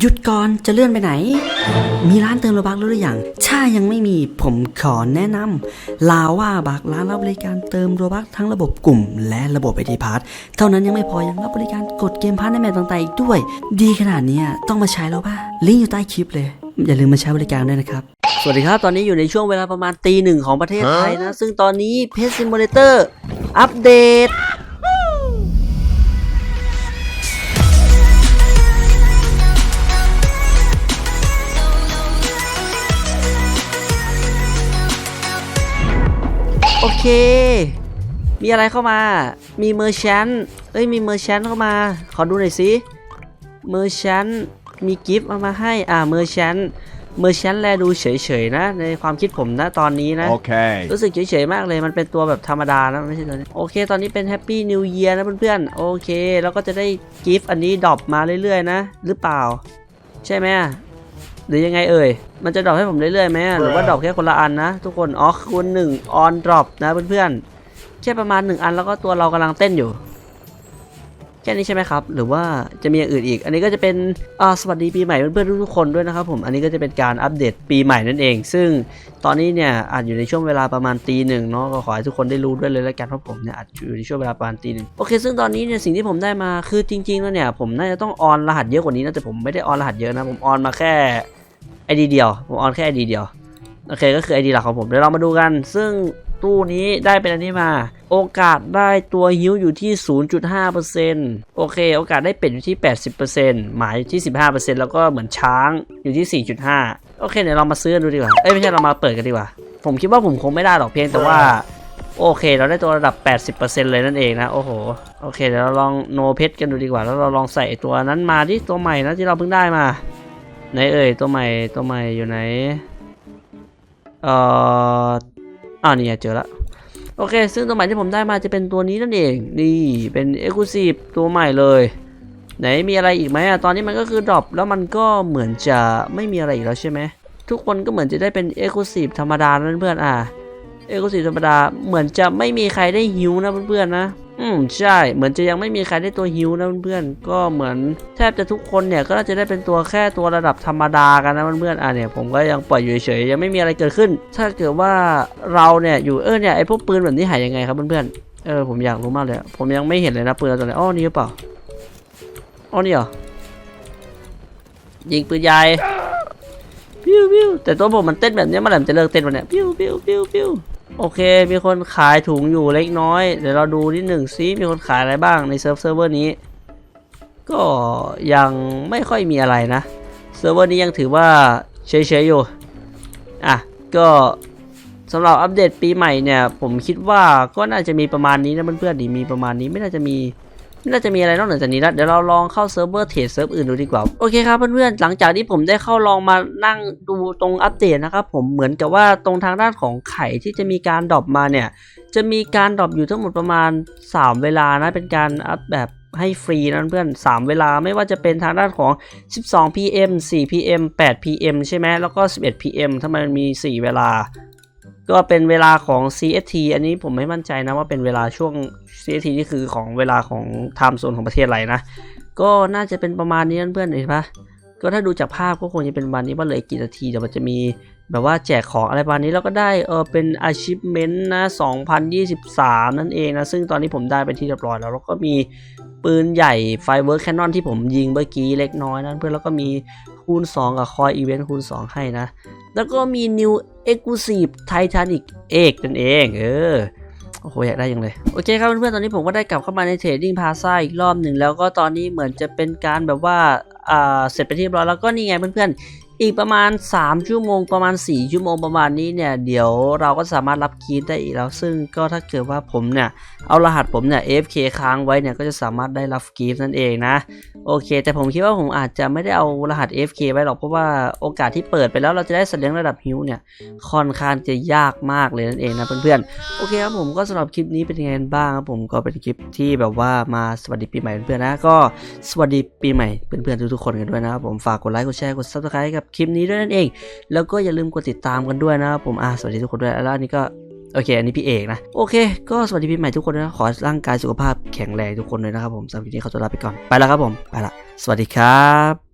หยุดก่อนจะเลื่อนไปไหน มีร้านเติมโลบักแล้วหรือยังถ้ายังไม่มีผมขอแนะนำลาว่าบักร้านรับบริการเติมโลบักทั้งระบบกลุ่ม และระบบไอทีพาร์ทเท่านั้นยังไม่พอยังรับบริการกดเกมพาร์ทในแมปต่างๆอีกด้วย ดีขนาดเนี้ยต้องมาใช้แล้วป่ะลิงก์อยู่ใต้คลิปเลย อย่าลืมมาใช้บริการด้วยนะครับสวัสดีครับ ตอนนี้อยู่ในช่วงเวลาประมาณตีหนึ่งของประเทศไทยนะ ซึ่งตอนนี้เพจซิม u เลเตอร์อัปเดต เค มีอะไรเข้ามา มีเมอร์ชันเอ้ย มีเมอร์ชันเข้ามา ขอดูหน่อยสิเมอร์ชันมีกิฟต์เอามาให้ อ่า เมอร์ชันเมอร์ชันแลดูเฉยๆนะ ในความคิดผมนะตอนนี้นะ Okay. รู้สึกเฉยๆมากเลย มันเป็นตัวแบบธรรมดานะไม่ใช่ตัวนี้ โอเค ตอนนี้เป็นแฮปปี้นิวเ a ียร์นะเพื่อนๆ โอเค แล้วก็จะได้กิฟต์อันนี้ดรอปมาเรื่อยๆนะ หรือเปล่า ใช่ไหมอะ หรือยังไงเอ่ย มันจะดรอปให้ผมเรื่อยๆไหมอะหรือว่าดรอปแค่คนละอันนะ ทุกคน อ๋อคูณหนึ่งออนดรอปนะเพื่อนๆ แค่ประมาณหนึ่งอันแล้วก็ตัวเรากำลังเต้นอยู่ แค่นี้ใช่ไหมครับ หรือว่าจะมีอย่างอื่นอีก อันนี้ก็จะเป็นอ่าสวัสดีปีใหม่เพื่อนๆทุกๆคนด้วยนะครับผม อันนี้ก็จะเป็นการอัปเดตปีใหม่นั่นเอง ซึ่งตอนนี้เนี่ยอาจอยู่ในช่วงเวลาประมาณตีหนึ่งเนาะ ก็ขอให้ทุกคนได้รู้ด้วยเลยแล้วกันเพราะผมเนี่ยอาจอยู่ในช่วงเวลาประมาณตีหนึ่งโอเค ซึ่งตอนนี้เนี่ยสิ่งที่ผมได้มาคือจริงๆแล้วเนี่ยผมน่าจะต้องออนรหัสเยอะกว่านี้นะแต่ผมไม่ได้ออนรหัสเยอะนะผมออนมาแค่ ไอดีเดียวผมออนแค่ไอดีเดียวโอเคก็คือไอดีหลักของผมเดี๋ยวเรามาดูกัน ซึ่งตู้นี้ได้เป็นอันนี้มา โอกาสได้ตัวฮิวอยู่ที่ 0.5%โอเค โอกาสได้เป็ดอยู่ที่ 80%หมายอยู่ที่ 15%แล้วก็เหมือนช้างอยู่ที่ 4.5 โอเคเดี๋ยวเรามาซื้อดูดีกว่า เอ้ยไม่ใช่เรามาเปิดกันดีกว่า ผมคิดว่าผมคงไม่ได้หรอกเพียงแต่ว่าโอเค เราได้ตัวระดับ 80%เลยนั่นเองนะ โอ้โห โอเคเดี๋ยวเราลองโนเพชกันดูดีกว่า แล้วเราลองใส่ตัวนั้นมาที่ตัวใหม่นะที่เราเพิ่งได้มา ไหนเอ่ยตัวใหม่ตัวใหม่อยู่ไหนเอ่ออ่านี่เจอละโอเค ซึ่งตัวใหม่ที่ผมได้มาจะเป็นตัวนี้นั่นเอง นี่เป็น e x c l u s i v e ตัวใหม่เลย ไหนมีอะไรอีกไหมอะ ตอนนี้มันก็คือดรอปแล้วมันก็เหมือนจะไม่มีอะไรอีกแล้วใช่ไหม ทุกคนก็เหมือนจะได้เป็น e x c l u s i v e ธรรมดานะเพื่อนๆอะ e x c l u s i v e ธรรมดาเหมือนจะไม่มีใครได้ฮิวนะเพื่อนๆนะ อืมใช่ เหมือนจะยังไม่มีใครได้ตัวฮิวนะเพื่อนๆ ก็เหมือนแทบจะทุกคนเนี่ยก็น่าจะได้เป็นตัวแค่ตัวระดับธรรมดากันนะเพื่อนๆ อะเนี่ยผมก็ยังปล่อยอยู่เฉยยังไม่มีอะไรเกิดขึ้น ถ้าเกิดว่าเราเนี่ยอยู่เออเนี่ยไอพวกปืนแบบนี้หายยังไงครับเพื่อนๆ เออผมอยากรู้มากเลยผมยังไม่เห็นเลยนะปืนตัวไหนอ้อนี่หรือเปล่าอ้อนี่เหรอ ยิงปืนใหญ่ปิ้วปิ้วแต่ตัวผมมันเต้นแบบนี้เมื่อไหร่มันจะเลิกเต้นวะเนี่ยปิ้วปิ้วปิ้วปิ้ว โอเค มีคนขายถุงอยู่เล็กน้อย เดี๋ยวเราดูนิดหนึ่งซิ มีคนขายอะไรบ้างในเซิร์ฟเซิร์ฟเวอร์นี้ ก็ยังไม่ค่อยมีอะไรนะ เซิร์ฟเวอร์นี้ยังถือว่าเฉยๆอยู่ อะ ก็สำหรับอัปเดตปีใหม่เนี่ย ผมคิดว่าก็น่าจะมีประมาณนี้นะเพื่อนๆดีมีประมาณนี้ไม่น่าจะมี ไม่น่าจะมีอะไรนอกเหนือจากนี้แล้วเดี๋ยวเราลองเข้าเซิร์ฟเวอร์เทรดเซิร์ฟอื่นดูดีกว่าโอเคครับเพื่อนๆหลังจากที่ผมได้เข้าลองมานั่งดูตรงอัปเดตนะครับผมเหมือนกับว่าตรงทางด้านของไข่ที่จะมีการดรอปมาเนี่ยจะมีการดรอปอยู่ทั้งหมดประมาณ 3 เวลานะเป็นการอัพแบบให้ฟรีนะเพื่อน 3 เวลาไม่ว่าจะเป็นทางด้านของ 12 pm 4 pm 8 pm ใช่ไหมแล้วก็ 11 pm ถ้ามันมี 4 เวลา ก็เป็นเวลาของ CST อันนี้ผมไม่มั่นใจนะว่าเป็นเวลาช่วง CST นี่คือของเวลาของไทม์โซนของประเทศอะไรนะ ก็น่าจะเป็นประมาณนี้เพื่อนเห็นปะก็ถ้าดูจากภาพก็คงจะเป็นประมาณนี้ว่าเหลยกี่นาทีเดี๋ยวมันจะมีแบบว่าแจกของอะไรประมาณนี้แล้วก็ได้เออเป็น achievement นะ 2023 นั่นเองนะ ซึ่งตอนนี้ผมได้ไปที่เรียบร้อยแล้ว แล้วก็มีปืนใหญ่ Firework Cannon ที่ผมยิงเมื่อกี้เล็กน้อยนะเพื่อนแล้วก็มีคูณ 2 กับคอยอีเวนต์คูณ 2 ให้นะ แล้วก็มี New Exclusive Titanic เอกนั่นเองเออโอ้โหอยากได้ยังเลย โอเคครับเพื่อนๆตอนนี้ผมก็ได้กลับเข้ามาในเทรดดิ้งพาซ่าอีกรอบหนึ่งแล้วก็ตอนนี้เหมือนจะเป็นการแบบว่าอ่าเสร็จไปที่เรียบร้อยแล้วก็นี่ไงเพื่อนๆ อีกประมาณ 3 ชั่วโมงประมาณ 4 ชั่วโมงประมาณนี้เนี่ย เดี๋ยวเราก็สามารถรับคีย์ได้อีกแล้ว ซึ่งก็ถ้าเกิดว่าผมเนี่ย เอารหัสผมเนี่ย AFK ค้างไว้เนี่ย ก็จะสามารถได้รับกีฟนั่นเองนะ โอเค แต่ผมคิดว่าผมอาจจะไม่ได้เอารหัส AFK ไว้หรอก เพราะว่าโอกาสที่เปิดไปแล้วเราจะได้สัตว์เลี้ยงระดับฮิวเนี่ย ค่อนข้างจะยากมากเลยนั่นเองนะเพื่อนๆ โอเคครับผมก็สำหรับคลิปนี้เป็นยังไงบ้างครับผมก็เป็นคลิปที่แบบว่ามาสวัสดีปีใหม่เพื่อนๆนะ ก็สวัสดีปีใหม่เพื่อนๆทุกๆคนกันด้วยนะครับผม ฝากกดไลค์ กดแชร์ กด subscribe ให้กับคลิปนี้ด้วยนั่นเอง แล้วก็อย่าลืมกดติดตามกันด้วยนะครับผมอ่าสวัสดีทุกคนด้วยแล้วนี่ก็โอเค อันนี้พี่เอกนะ โอเค ก็สวัสดีปีใหม่ทุกคนนะ ขอร่างกายสุขภาพแข็งแรงทุกคนเลยนะครับผมสำหรับวันนี้ขอตัวลาไปก่อน ไปแล้วครับผม ไปละ สวัสดีครับ